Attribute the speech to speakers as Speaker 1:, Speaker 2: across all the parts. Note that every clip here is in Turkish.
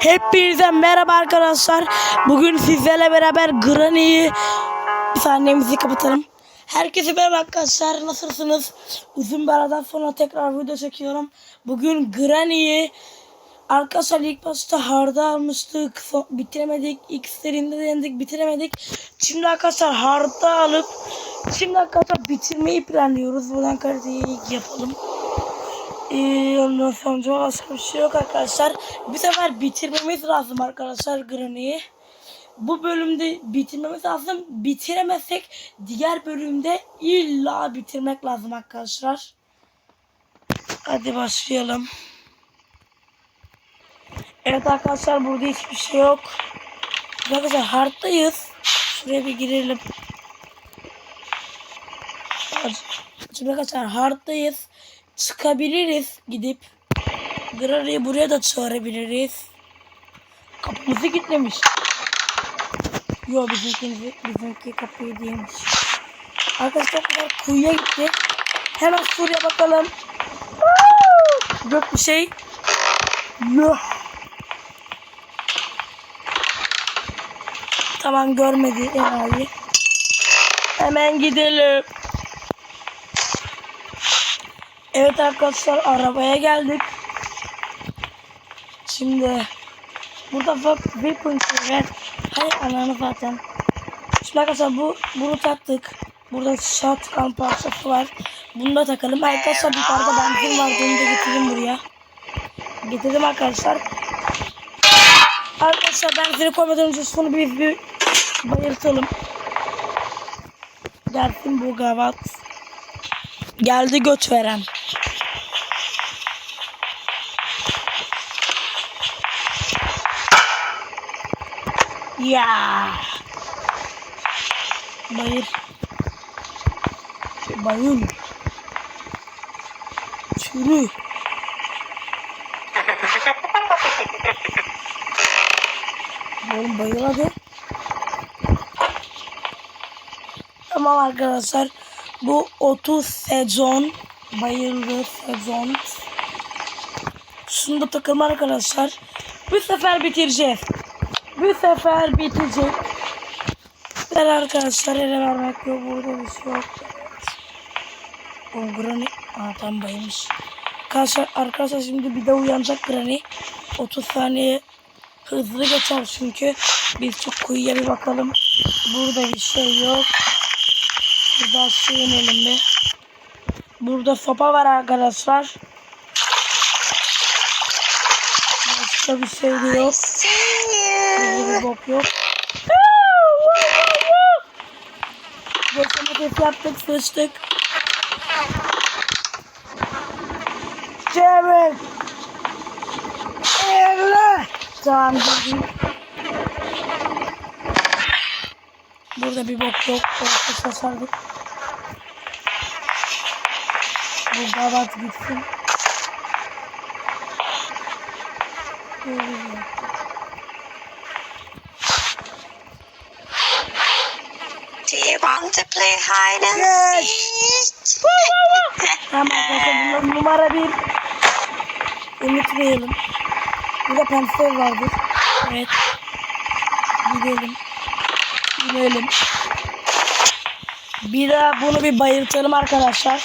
Speaker 1: Hepinize merhaba arkadaşlar. Bugün sizlerle beraber Granny'yi müziği kapatalım. Herkese merhaba arkadaşlar. Nasılsınız? Uzun bir aradan sonra tekrar video çekiyorum. Bugün Granny'yi arkadaşlar ilk başta hard'a almıştık. Bitiremedik. İlk serinde denedik bitiremedik. Şimdi arkadaşlar hard'a alıp şimdi arkadaşlar bitirmeyi planlıyoruz. Buradan kaliteyi yapalım. Ee, ondan sonra başka bir şey yok arkadaşlar. Bir sefer bitirmemiz lazım arkadaşlar Granny'yi. Bu bölümde bitirmemiz lazım. Bitiremezsek diğer bölümde illa bitirmek lazım arkadaşlar. Hadi başlayalım. Evet arkadaşlar burada hiçbir şey yok. Arkadaşlar hard'dayız. Şuraya bir girelim. Şimdi arkadaşlar hard'dayız. Çıkabiliriz gidip. Granny'yi buraya da çağırabiliriz. Kapımızı kilitlemiş. Yo bizimki, bizimki kapıyı değilmiş. Arkadaşlar kadar kuyuya gitti. Hemen şuraya bakalım. Yok bir şey. Yok. Tamam görmedi enayi. Hemen gidelim. Evet arkadaşlar arabaya geldik. Şimdi burada weapon var. Hay ananı zaten. Şimdi arkadaşlar bu bunu taktık. Burada shotgun parçası var. Bunu da takalım. Arkadaşlar yukarıda benzin var. Onu da getirdim buraya. Getirdim arkadaşlar. Arkadaşlar benzini koymadan önce şunu bir, bir bayıltalım. Gelsin bu gavat. Geldi göt veren. Ya. Bayır. Bayıl. Çürü. Oğlum bayıl hadi. Tamam arkadaşlar. Bu 30 sezon. Bayıldı sezon. Şunu da takalım arkadaşlar. Bu sefer bitireceğiz. Bu sefer bitecek. Ben arkadaşlar ele vermek yok. Burada bir şey yok. O Granny. Aa tam bayılmış. Arkadaşlar, arkadaşlar şimdi bir de uyanacak Granny. 30 saniye hızlı geçer çünkü. Biz çok kuyuya bir bakalım. Burada bir şey yok. Burada aşağı inelim bir. Burada sopa var arkadaşlar. Başka bir şey de yok. Bok yok. Geçen ötesi yaptık sıçtık. Cemil. Elle. Tamam girdim. Burada bir bok yok. Orta şaşardık. Bu gavat gitsin. Böyle.
Speaker 2: Do you want to play hide and
Speaker 1: Yes.
Speaker 2: seek?
Speaker 1: Tamam arkadaşlar bunlar numara bir. Unutmayalım. Burada pensel vardır. Evet. Gidelim. Gidelim. Bir daha bunu bir bayıltalım arkadaşlar.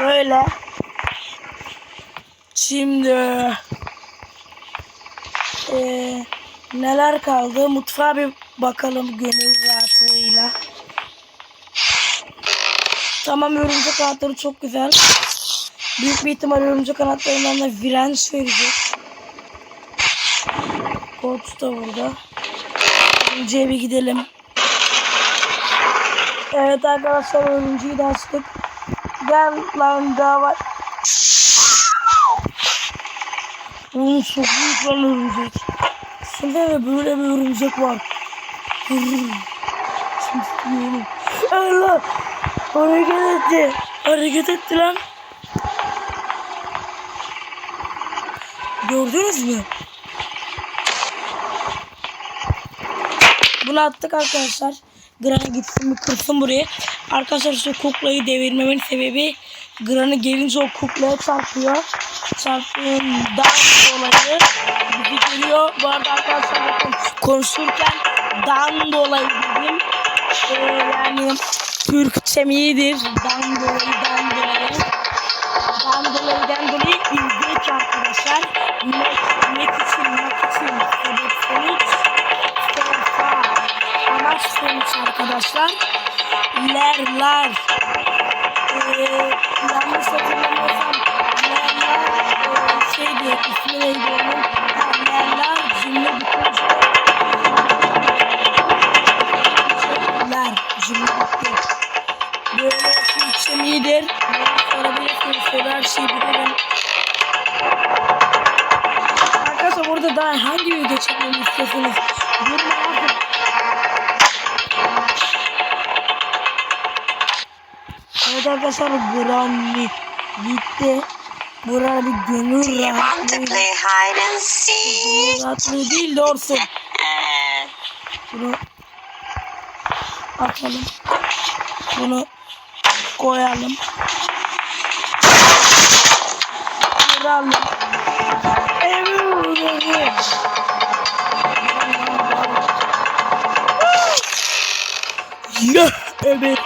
Speaker 1: Böyle. Şimdi neler kaldı? Mutfağa bir bakalım gönül rahatlığıyla. Tamam örümcek kanatları çok güzel. Büyük bir ihtimal örümcek kanatlarından da virenç verecek. Koç da burada. Örümceğe bir gidelim. Evet arkadaşlar örümceği de açtık. Gel lan daha var. Oğlum çok büyük lan örümcek. Şimdi böyle bir örümcek var. Şimdi. Allah. Hareket etti. Hareket etti lan. Gördünüz mü? Bunu attık arkadaşlar. Granny gitsin bir kırsın buraya. Arkadaşlar şu kuklayı devirmemin sebebi Granny gelince o kuklaya çarpıyor. Çarptığından dolayı bizi geliyor. Bu arada arkadaşlar konuşurken dan dolayı dedim. Ee, yani Türkçem iyidir. Dan dolayı, dan dolayı. Dan dolayı, dan dolayı ilginç arkadaşlar. Net, net için, net için. Sebep sonuç. Amaç sonuç arkadaşlar. Ler, lar. Ee, yanlış hatırlamıyorsam lerler şeydi, ismi neydi onun? Ha, Lerler cümle bitince ler cümle bitti. Arkadaşlar burada daha hangi video istiyorsunuz? Evet arkadaşlar Granny gitti. Burada bir gönül
Speaker 2: Do you want to
Speaker 1: rahatlığı.
Speaker 2: play hide and seek?
Speaker 1: Gönül rahatlığı değil doğrusu. Bunu atalım. Bunu koyalım. Kıralım. Evet. Ya ebedimin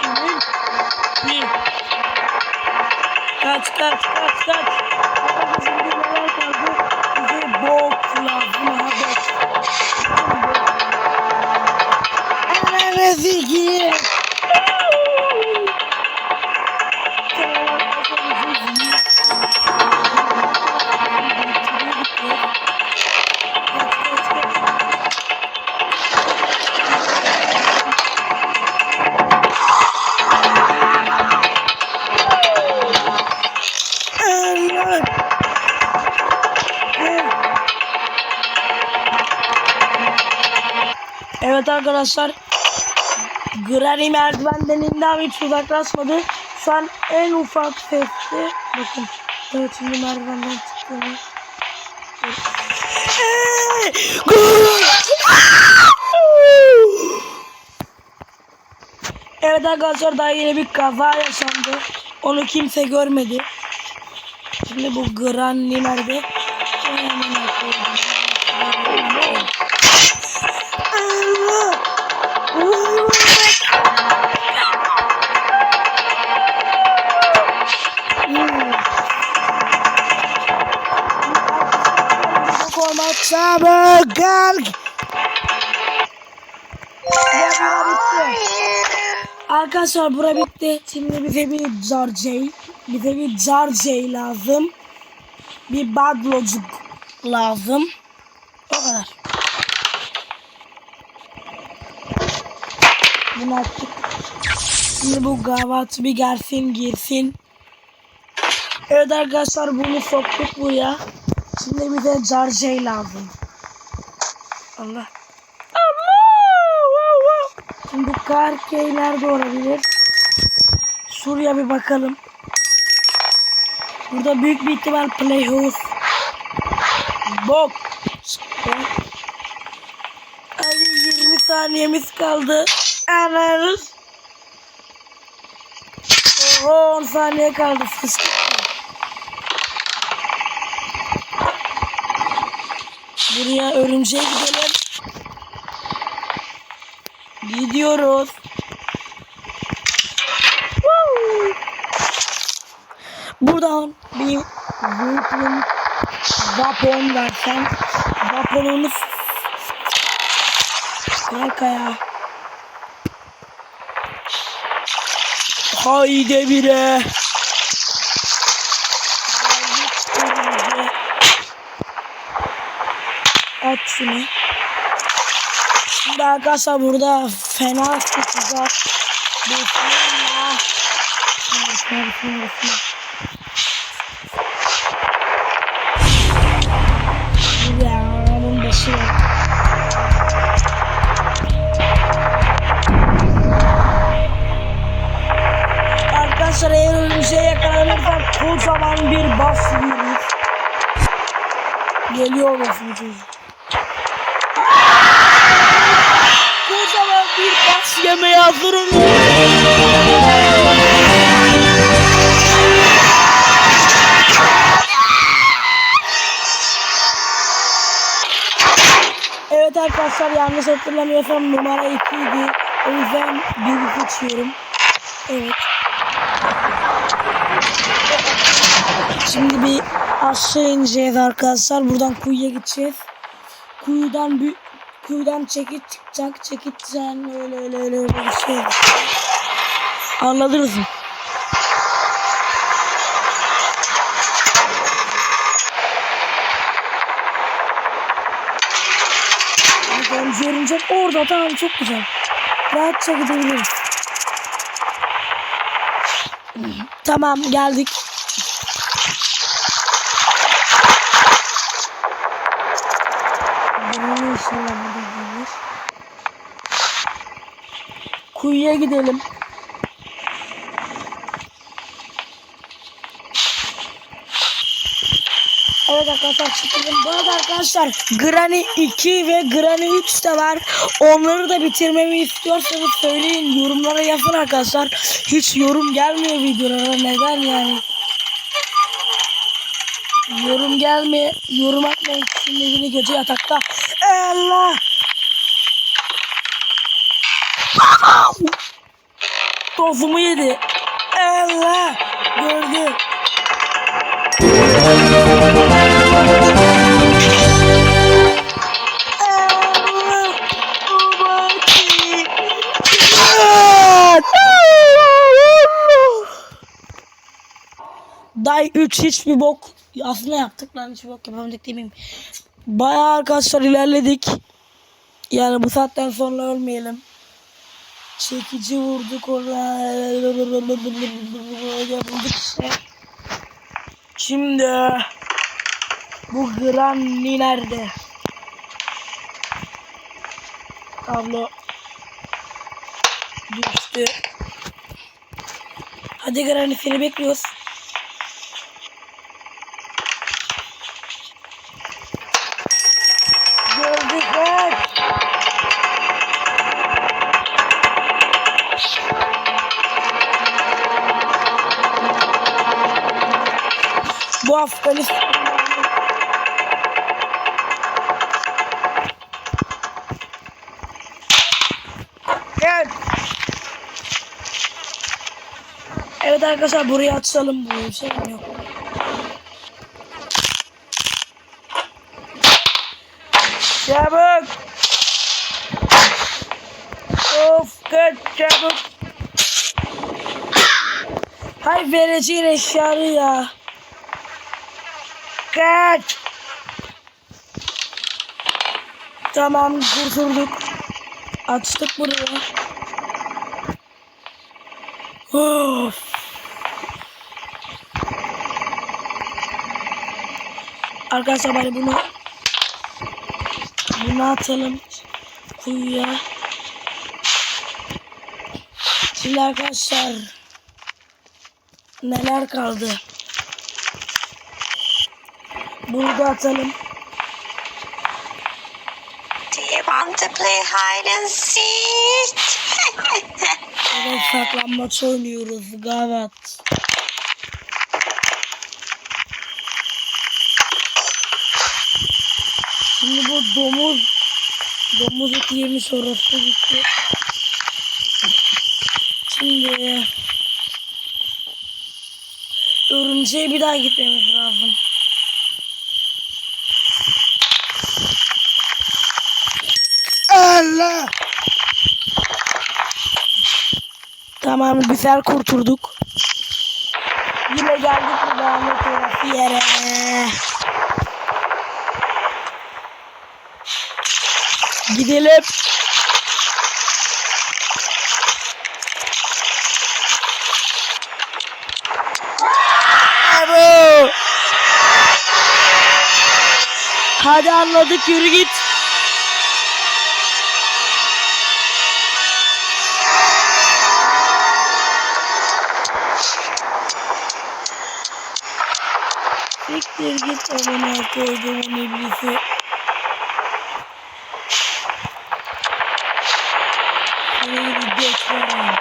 Speaker 1: Kaç kaç kaç kaç. Arkadaşlar şimdi neler kaldı? Bize bok lazım bok. Ananı sikeyim. Arkadaşlar. Granny merdivenden indi ama hiç uzaklaşmadı. Şu an en ufak sesli. Bakın. Evet şimdi merdivenden çıktığını. Evet arkadaşlar daha yeni bir kaza yaşandı. Onu kimse görmedi. Şimdi bu Granny nerede? Hemen koydum. Bitti. Arkadaşlar bura bitti. Şimdi bize bir Jarjay, bize bir Jarjay lazım. Bir Bad Logic lazım. O kadar. Bunu attık. Şimdi bu gavatı bir gelsin girsin. Evet arkadaşlar bunu soktuk buraya. Şimdi bize Jarjay lazım. Allah. Allah! Wow, wow. Şimdi Karkey nerede olabilir? Şuraya bir bakalım. Burada büyük bir ihtimal Playhouse. Bok. Hadi 20 saniyemiz kaldı. Anarız. Oho 10 saniye kaldı. Fıstık. Buraya örümceğe gidelim. Gidiyoruz. Woo! Buradan bir Vulcan Vapon versem Vaponunu Kanka ya. Haydi bire. Şunu. Şimdi arkadaşlar burada fena. Bismillah. Bismillah, bismillah, bismillah. Ya onun başı var. Arkadaşlar eğer örümceğe yakalanırsak kocaman bir bas yürür. Geliyor olmasın çocuk. olmak. Evet arkadaşlar yanlış hatırlamıyorsam numara 2 idi. O yüzden bir geçiyorum. Evet. Şimdi bir aşağı ineceğiz arkadaşlar. Buradan kuyuya gideceğiz. Kuyudan bir kuyudan çekiç çıkacak. Çekiçten öyle öyle öyle öyle bir şey. Anladınız mı? Bence örümcek orada tamam çok güzel. Rahatça gidebiliriz. Tamam geldik. Bunun inşallah burada gelir. Kuyuya gidelim. Evet arkadaşlar çıktım. Bu arada arkadaşlar Granny 2 ve Granny 3 de var. Onları da bitirmemi istiyorsanız söyleyin. Yorumlara yazın arkadaşlar. Hiç yorum gelmiyor videolara. Neden yani? Yorum gelme, yorum atmayın. Şimdi gece yatakta. Allah! Tofumu yedi. Allah! Gördü. Day 3 hiçbir bok aslında yaptık lan hiçbir bok yapamadık demeyeyim. Bayağı arkadaşlar ilerledik. Yani bu saatten sonra ölmeyelim. Çekici vurduk. Yapıldık işte. Şimdi bu Granny nerede? Tablo düştü. Hadi Granny seni bekliyoruz. Afganistan. Evet. Evet arkadaşlar burayı açalım. Bu şey yok. Çabuk. Of kaç çabuk. Hay vereceğin eşyaları ya. Kaç. Tamam kurtulduk. Açtık burayı. Of. Arkadaşlar bari bunu bunu atalım kuyuya. Şimdi arkadaşlar neler kaldı? Bunu da atalım.
Speaker 2: Do you want to play hide and seek?
Speaker 1: Evet saklanmaç oynuyoruz. Gavat. Şimdi bu domuz domuz eti yemiş orası gitti. Şimdi örümceğe bir daha gitmemiz lazım. Allah! Tamam güzel kurtulduk. Yine geldik bu lanet olası yere. Gidelim. Hadi anladık yürü git. Amına koyduğumun iblisi. Şuraya bir geç var.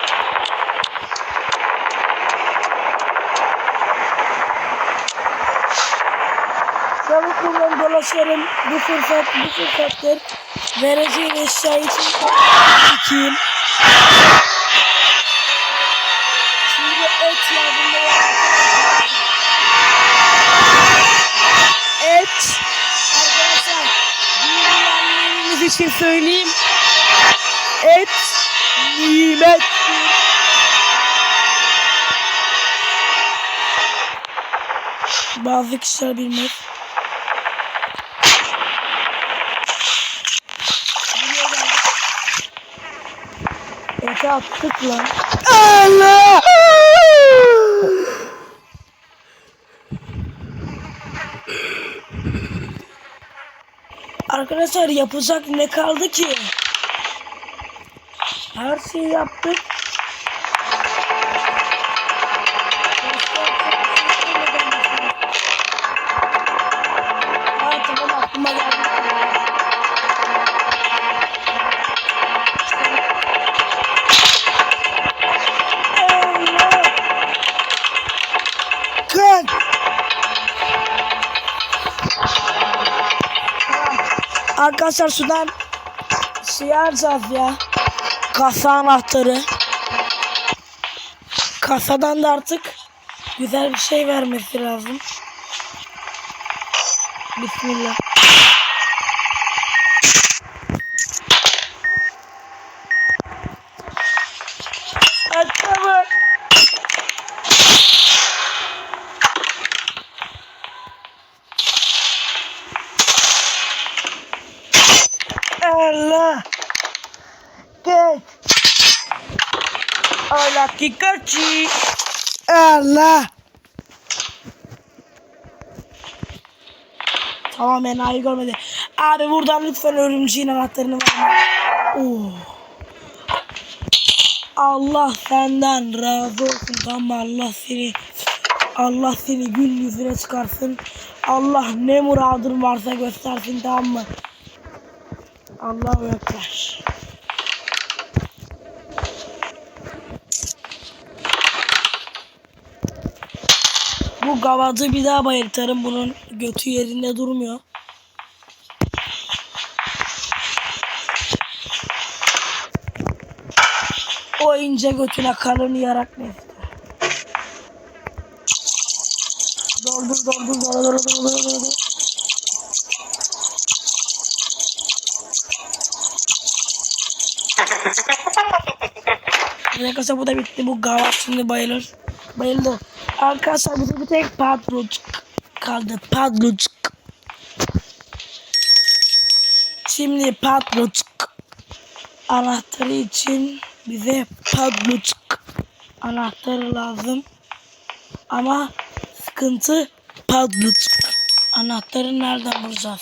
Speaker 1: Çabuk buradan dolaşalım. Bu fırsat, bu fırsattır. Vereceğin eşya için çekeyim. Şimdi et yardımları için söyleyeyim. Et nimettir. Bazı kişiler bilmez. Ete attık lan. Allah! Arkadaşlar yapacak ne kaldı ki? Her şeyi yaptık. Arkadaşlar sudan şey alacağız ya. Kasa anahtarı. Kasadan da artık güzel bir şey vermesi lazım. Bismillah. Açma. Allah. Geç. Allah ki kaçı. Allah. Tamam enayi görmedi. Abi buradan lütfen örümceğin anahtarını verme. Allah senden razı olsun. Tamam Allah seni Allah seni gün yüzüne çıkarsın. Allah ne muradın varsa göstersin tamam mı? Allahu Ekber. Gavadı bir daha bayıltarım. Bunun götü yerinde durmuyor. O ince götüne karını yarak nefti. Doldur doldur doldur doldur doldur doldur. Arkadaşlar bu da bitti. Bu gavat şimdi bayılır. Bayıldı. Arkadaşlar burada bir tek padlock kaldı. Padlock. Şimdi padlock anahtarı için bize padlock anahtarı lazım. Ama sıkıntı padlock anahtarı nereden bulacağız?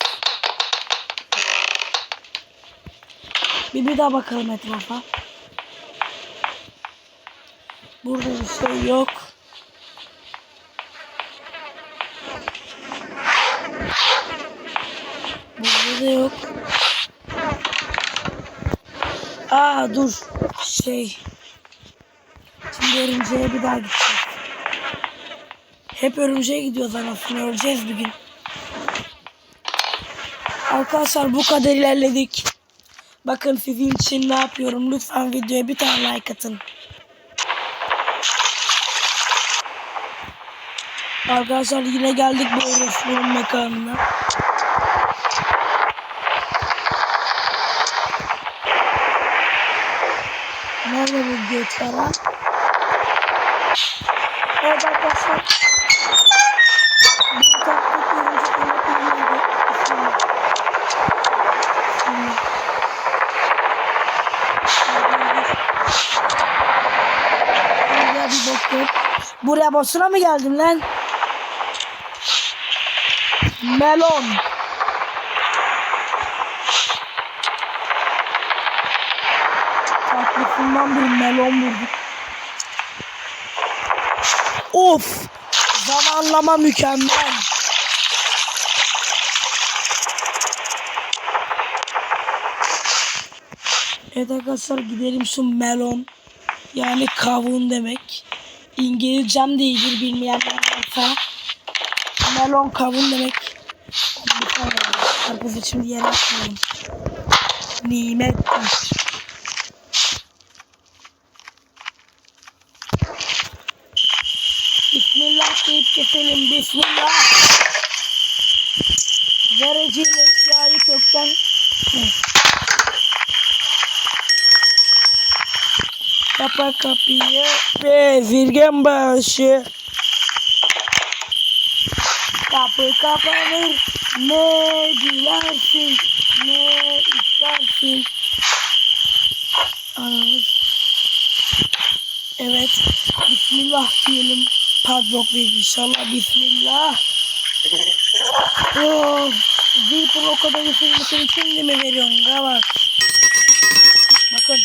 Speaker 1: Bir, bir daha bakalım etrafa. Burada bir şey yok. Burada da yok. Aa dur. Şey. Şimdi örümceğe bir daha gideceğiz. Hep örümceğe gidiyoruz anasını. Öleceğiz bir gün. Arkadaşlar bu kadar ilerledik. Bakın sizin için ne yapıyorum. Lütfen videoya bir tane like atın. Arkadaşlar yine geldik bu orospu'nun mekanına. Nerede bu göt falan? Evet arkadaşlar. Bu taktik yorumcu. Bismillah. Buraya bir bakın. Buraya boşuna mı geldim lan? Melon. Tatlısından bir melon bulduk. Of! Zamanlama mükemmel. Evet arkadaşlar gidelim şu melon. Yani kavun demek. İngilizcem de iyidir bilmeyenler varsa. Melon kavun demek. Arkadaşlar şimdi yere atmayalım. nimettir. Ve zirgen başı. Kapı kapanır. Ne dilersin, ne istersin. Anamız. Evet. Bismillah diyelim. Padlock ve inşallah Bismillah. Oh, Zilpur o kadar ısırmasını şimdi mi veriyorsun Gavak? Bakın.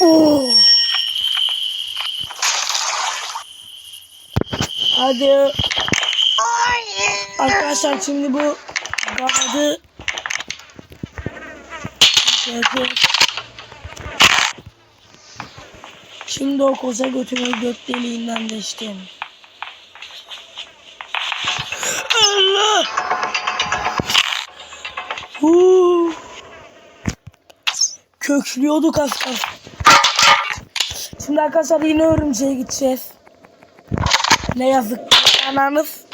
Speaker 1: Oh. Hadi arkadaşlar şimdi bu gavadı Şimdi o koza götümü göt deliğinden deştim. Allah! Huu! Köklüyorduk az. Şimdi arkadaşlar yine örümceğe gideceğiz. Ne yazık ki ananız.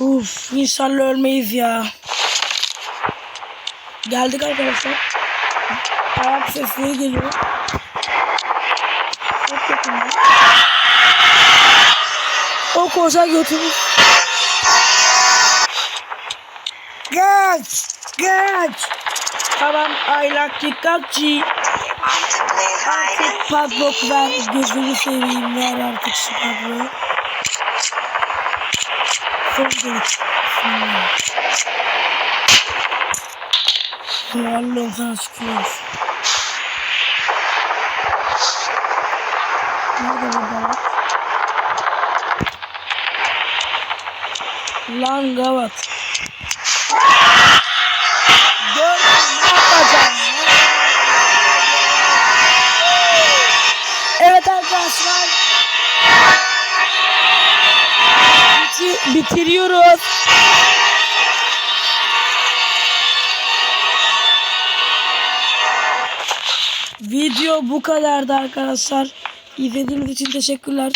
Speaker 1: Uf, inşallah ölmeyiz ya. Geldik arkadaşlar. Ayak sesleri geliyor. Çok yakında. O koca götümüz. Geç! Geç! Tamam aylak dikkatçi.
Speaker 2: Want
Speaker 1: Artık padlock ver. Gözünü seveyim ver artık şu padloğu. Son delik. Allah'ım sana şükür olsun. Nerede bu gavat? Lan gavat. Bitiriyoruz. Video bu kadardı arkadaşlar. İzlediğiniz için teşekkürler.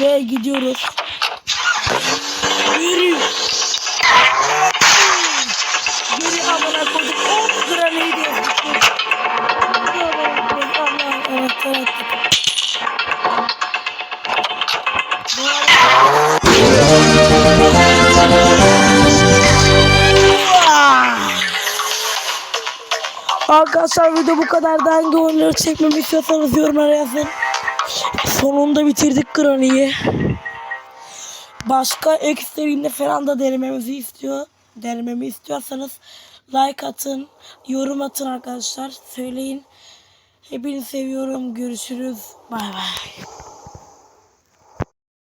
Speaker 1: Ve gidiyoruz. Arkadaşlar video bu kadar. Daha hangi oyunları çekmemi istiyorsanız yorumlara yazın. Sonunda bitirdik Granny'yi. Başka ekstremde falan da denememizi istiyor. Denememi istiyorsanız like atın, yorum atın arkadaşlar. Söyleyin. Hepinizi seviyorum. Görüşürüz. Bay bay.